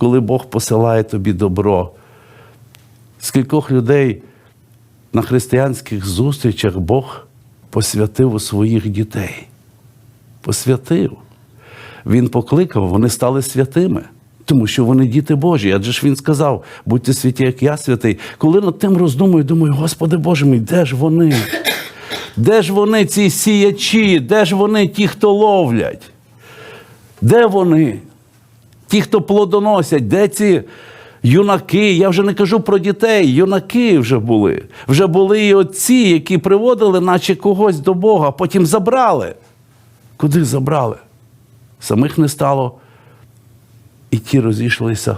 коли Бог посилає тобі добро. Скількох людей на християнських зустрічах Бог посвятив у своїх дітей. Посвятив. Він покликав, вони стали святими, тому що вони діти Божі. Адже ж він сказав: будьте святі, як я святий. Коли над тим роздумую, думаю, Господи Боже мій, де ж вони? Де ж вони, ці сіячі? Де ж вони, ті, хто ловлять? Де вони? Ті, хто плодоносять, де ці юнаки? Я вже не кажу про дітей, юнаки вже були. Вже були і отці, які приводили, наче когось до Бога, а потім забрали. Куди забрали? Самих не стало. І ті розійшлися.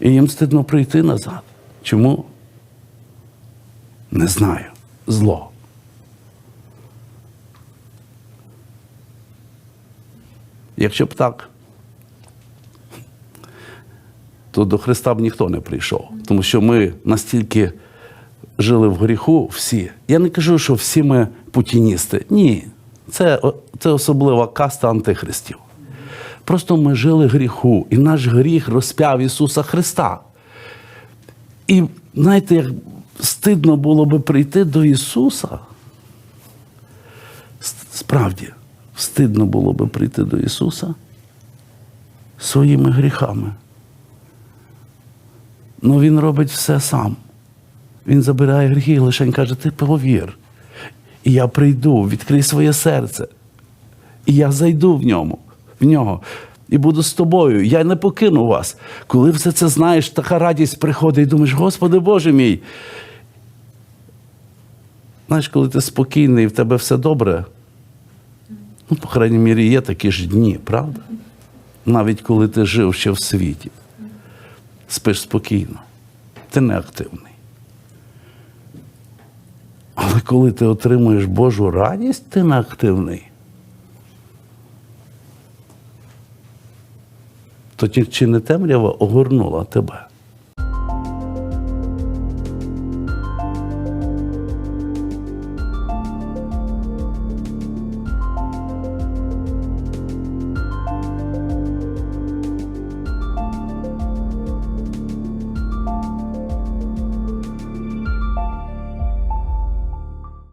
І їм стидно прийти назад. Чому? Не знаю. Зло. Якщо б так, то до Христа б ніхто не прийшов. Тому що ми настільки жили в гріху всі. Я не кажу, що всі ми путіністи. Ні. Це, це особлива каста антихристів. Просто ми жили гріху, і наш гріх розп'яв Ісуса Христа. І знаєте, як стидно було би прийти до Ісуса. Справді, стидно було би прийти до Ісуса своїми гріхами. Ну Він робить все сам. Він забирає гріхи і лише каже, ти повір. І я прийду, відкрий своє серце. І я зайду в ньому, в нього. І буду з тобою. Я не покину вас. Коли все це знаєш, така радість приходить і думаєш, Господи Боже мій. Знаєш, коли ти спокійний в тебе все добре, ну, по крайній мірі, є такі ж дні, правда? Навіть коли ти жив ще в світі, спиш спокійно, ти не активний. Але коли ти отримуєш Божу радість, ти не активний. То чи не темрява огорнула тебе?